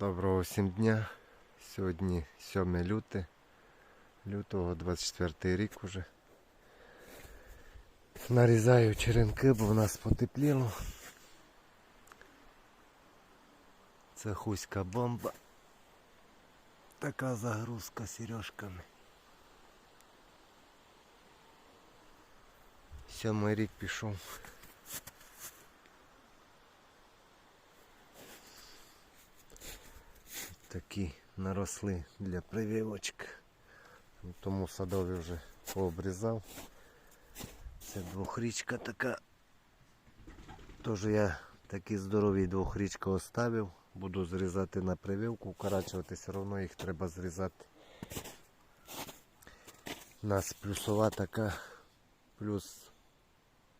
Доброго всім дня. Сьогодні 7 люте, лютого 24 рік уже. Нарізаю черенки, бо в нас потепліло. Це хуська бомба. Така загрузка сережками. Сьомий рік пішов. Такі наросли для прививочки. Тому садові вже пообрізав. Це двохрічка така. Тож я такі здорові двохрічка оставив. Буду зрізати на прививку, укорачувати все одно їх треба зрізати. У нас плюсова така плюс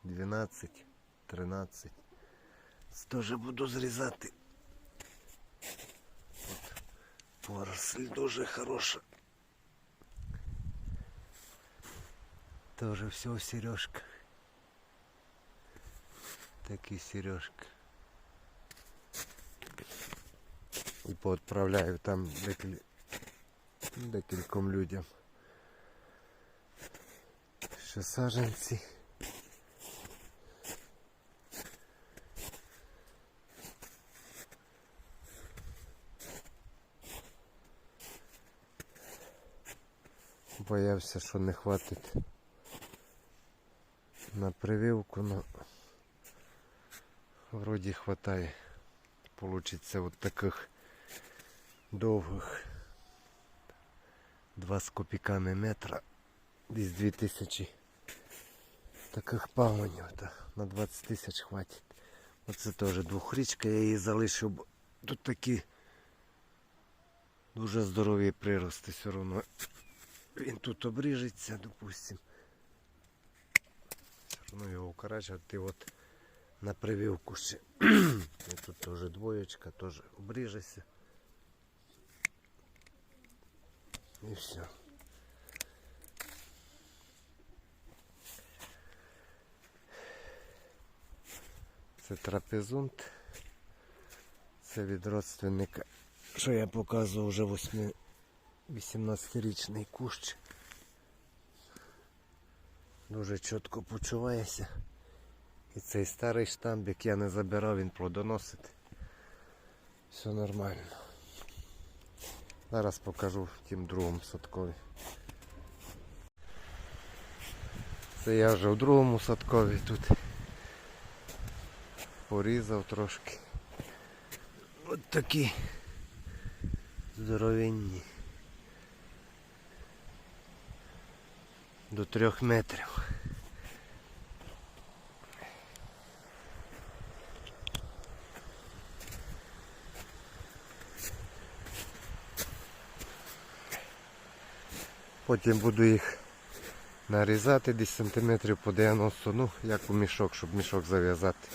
12, 13. Теж буду зрізати. Поросль дуже хороша. Тоже все в сережках. Такі сережки. І поотправляю там декіль... декільком людям. Ще саженці. Боявся, що не хватить на прививку, но вроді хватає. Получиться от таких довгих. Два з копійками метра. Десь 2000 таких пагонів. Та на 20 тисяч хватить. Оце теж двохрічка, я її залишив. Тут такі дуже здорові прирости все одно. Він тут обріжеться, допустим. Все одно його укорачувати от на прививку ще. І тут теж двоєчка, теж обріжеться. І все. Це трапезунт. Це від родственника, що я показував вже 8 18-річний кущ. Дуже чітко почувається. І цей старий штамбик я не забирав, він плодоносить. Все нормально. Зараз покажу в тім другому садкові. Це я вже в другому садкові тут порізав трошки. От такі здоровенні. До трьох метрів. Потім буду їх нарізати десь сантиметрів по 90, ну як у мішок, щоб мішок зав'язати.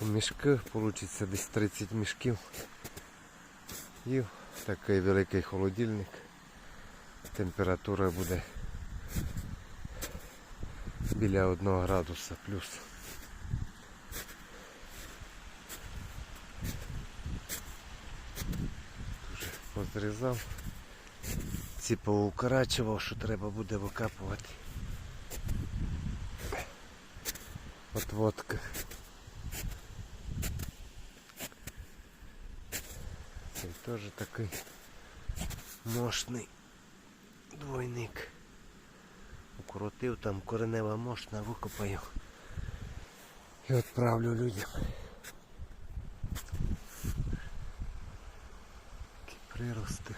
У мішки вийде десь 30 мішків. І такий великий холодильник. Температура буде біля 1 градуса плюс. Дуже позрізав. Ці поукорачував, що треба буде викапувати. Отводка. Цей теж такий мощний двойник. Укоротив там коренева мощна, викопаю і відправлю людям. Такі прирости.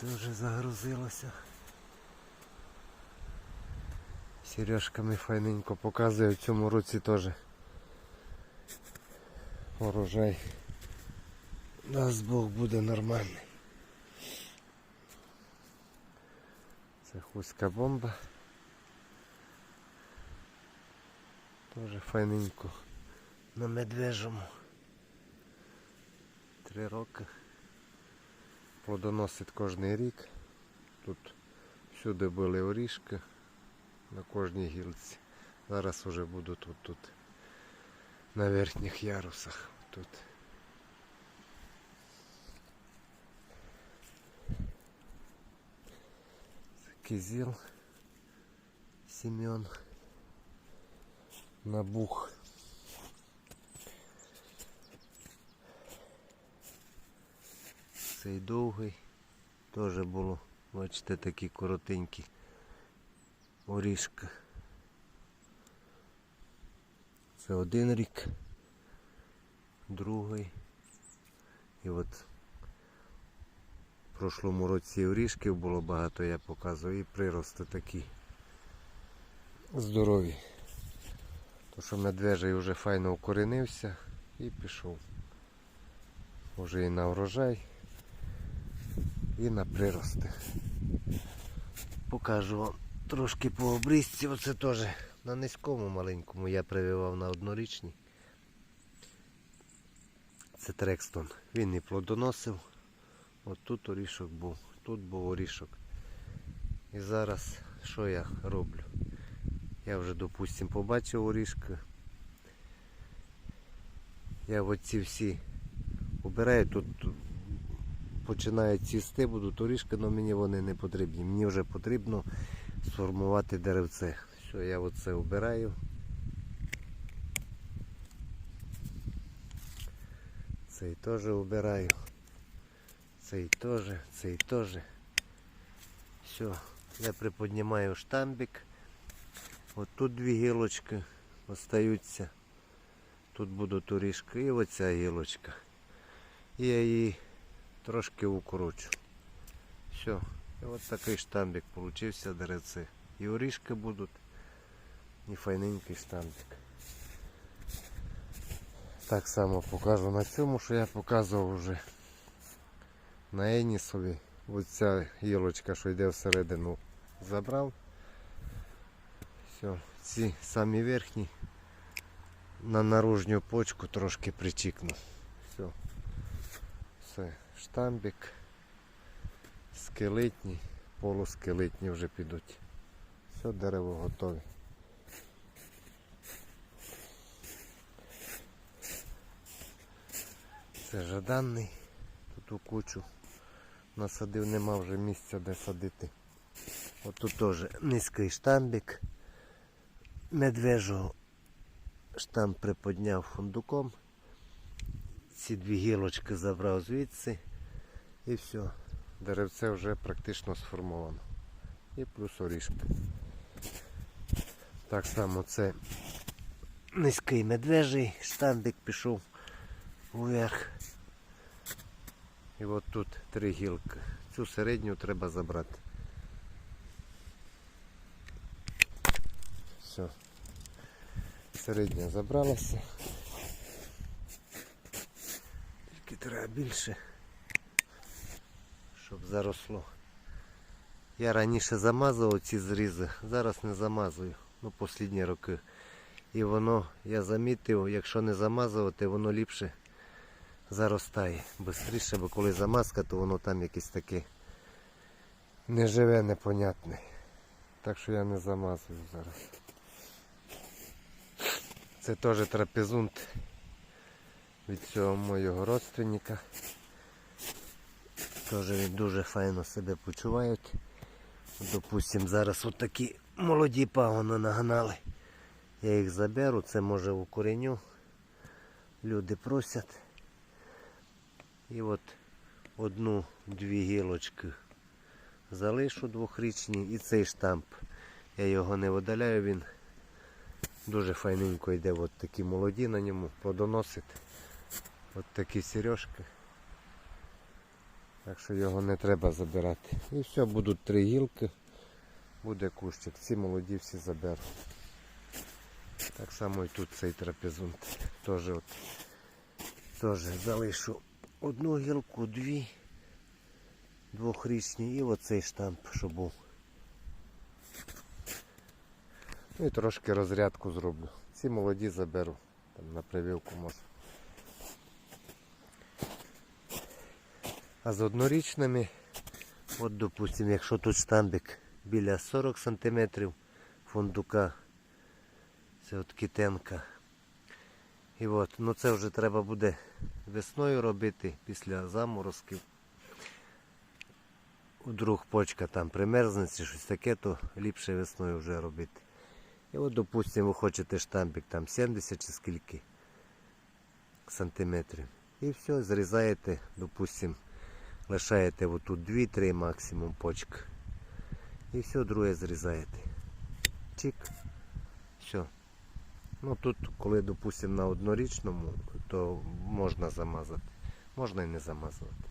Дуже загрузилося. Сережками файненько показує в цьому році теж урожай. Дасть Бог буде нормальний. Це хуська бомба. Тоже файненько. На медвежому. Три роки. Плодоносить кожний рік. Тут всюди були орішки на кожній гілці. Зараз вже буду тут, тут на верхніх ярусах. Тут. Кизил Семен набух. Цей довгий теж було, бачите, такі коротенькі орішка. Це один рік, другий. І от в прошлому році орішків було багато, я показував, і прирости такі здорові. То що медвежий вже файно укоренився і пішов. Уже і на урожай, і на прирости. Покажу вам трошки по обрізці. Оце теж на низькому маленькому я прививав на однорічній. Це Трекстон. Він і плодоносив. От тут орішок був, тут був орішок. І зараз що я роблю? Я вже, допустим, побачив орішки. Я оці всі убираю, тут починають цісти, будуть орішки, але мені вони не потрібні. Мені вже потрібно сформувати деревце. Все, я оце обираю. Цей теж обираю. Цей теж, цей теж. Все, я приподнімаю штамбик. От тут дві гілочки остаються. Тут будуть орішки і оця гілочка. І я її трошки укорочу. Все. І от такий штамбик получився деревце. І орішки будуть, і файненький штамбик. Так само покажу на цьому, що я показував вже на Енісові. Оця гілочка, що йде всередину, забрав. Все, ці самі верхні на наружню почку трошки причікну. Все. Все, штамбик, скелетні, полускелетні вже підуть. Все, дерево готове. Це жаданний. Тут у кучу насадив, нема вже місця де садити. От тут теж низький штамбик. Медвежого штамп приподняв фундуком. Ці дві гілочки забрав звідси і все. Деревце вже практично сформовано. І плюс орішки. Так само це низький медвежий штамбик пішов вверх. І от тут три гілки. Цю середню треба забрати. Все. Середня забралася. Тільки треба більше, щоб заросло. Я раніше замазував ці зрізи, зараз не замазую, ну останні роки. І воно, я замітив, якщо не замазувати, воно ліпше заростає. Бистріше, бо коли замазка, то воно там якесь таке неживе, непонятне. Так що я не замазую зараз. Це теж трапезунт від цього моєго родственника. Теж він дуже файно себе почувають. Допустим, зараз от молоді пагони нагнали. Я їх заберу, це може укореню. Люди просять. І от одну-дві гілочки залишу двохрічні і цей штамп. Я його не видаляю, він дуже файненько йде. От такі молоді на ньому, плодоносить. От такі сережки. Так що його не треба забирати. І все, будуть три гілки, буде кущик. Ці молоді всі заберу. Так само і тут цей трапезунт. Теж от теж залишу одну гілку, дві, двохрічні і оцей штамп, що був. Ну і трошки розрядку зроблю. Ці молоді заберу. Там на прививку може. А з однорічними, от допустим, якщо тут штамбик біля 40 см фундука, це от китенка. І от, ну це вже треба буде весною робити після заморозків. Вдруг почка там примерзне чи щось таке, то ліпше весною вже робити. І от, допустимо, ви хочете штампик там 70 чи скільки сантиметрів. І все, зрізаєте, допустимо, лишаєте отут 2-3 максимум почка. І все друге зрізаєте. Чик. Все. Ну тут, коли, допустимо, на однорічному, то можна замазати. Можна і не замазувати.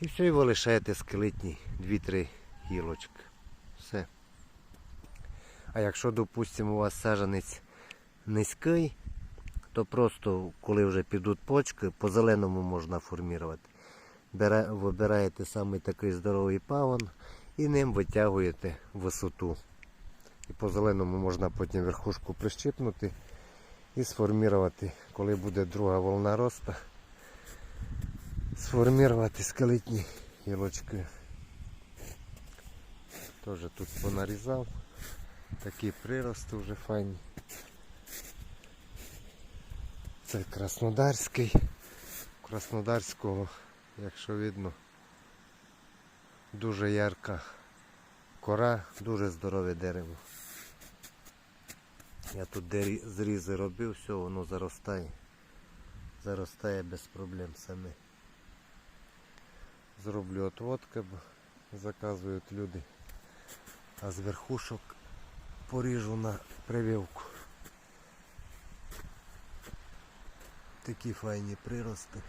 І все, і ви лишаєте скелетні 2-3 гілочки. Все. А якщо, допустимо, у вас сажанець низький, то просто, коли вже підуть почки, по зеленому можна формувати. Вибираєте саме такий здоровий пагон і ним витягуєте висоту. І по зеленому можна потім верхушку прищипнути і сформувати, коли буде друга волна росту, сформувати скелетні гілочки. Теж тут понарізав. Такі прирости вже файні. Це Краснодарський. Краснодарського, якщо видно, дуже ярка кора, дуже здорове дерево. Я тут зрізи робив, все, воно заростає. Заростає без проблем саме. Зроблю отводки, бо заказують люди. А з верхушок поріжу на прививку. Такі файні прирости.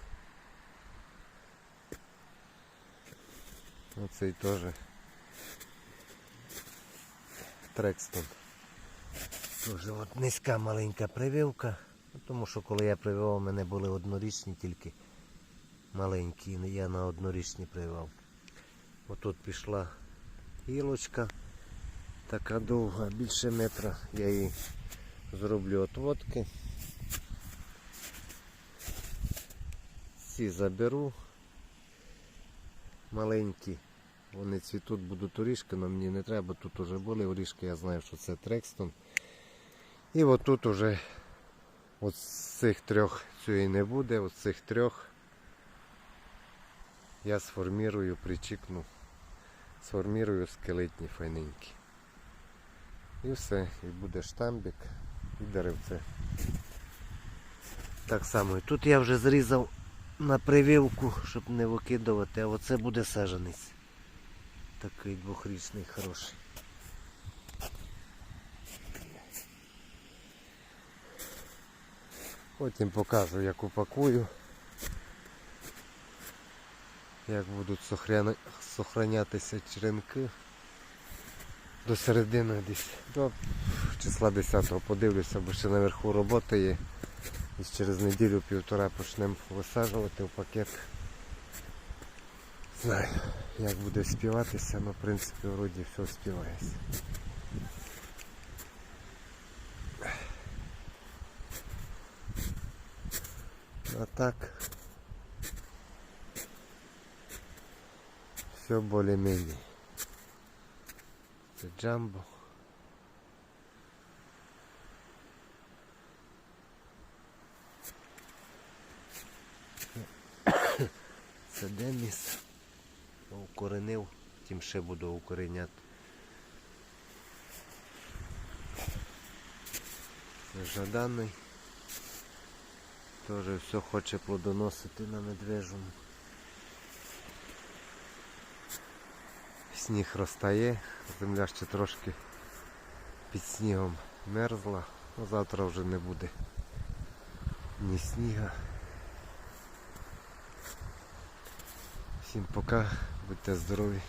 Оцей теж Трекстон. Дуже от низька маленька прививка. Ну, Тому що коли я прививав, у мене були однорічні тільки маленькі. Я на однорічні прививав. Отут пішла гілочка. Така довга, більше метра. Я її зроблю отводки. Ці заберу. Маленькі. Вони цвітуть, будуть орішки, але мені не треба, тут вже були орішки, я знаю, що це Трекстон. І от тут уже от з цих трьох цієї не буде, от з цих трьох я сформірую, причікну, сформірую скелетні файненькі. І все, і буде штамбик і деревце. Так само і тут я вже зрізав на прививку, щоб не викидувати, а оце буде саженець. Такий двохрічний хороший. Потім покажу, як упакую. Як будуть сохранятися черенки до середини десь. До числа 10-го подивлюся, бо ще наверху робота є. І через неділю-півтора почнемо висаджувати в пакет. Знаю, як буде співатися, але в принципі вроді все співається. А так все более-менее. Це джамбо. Укоренив, тим ще буду укореняти. Жаданий. Теж все хоче плодоносити на медвежому. Сніг розтає, земля ще трошки під снігом мерзла, ну завтра вже не буде ні сніга. Всім пока, будьте здорові.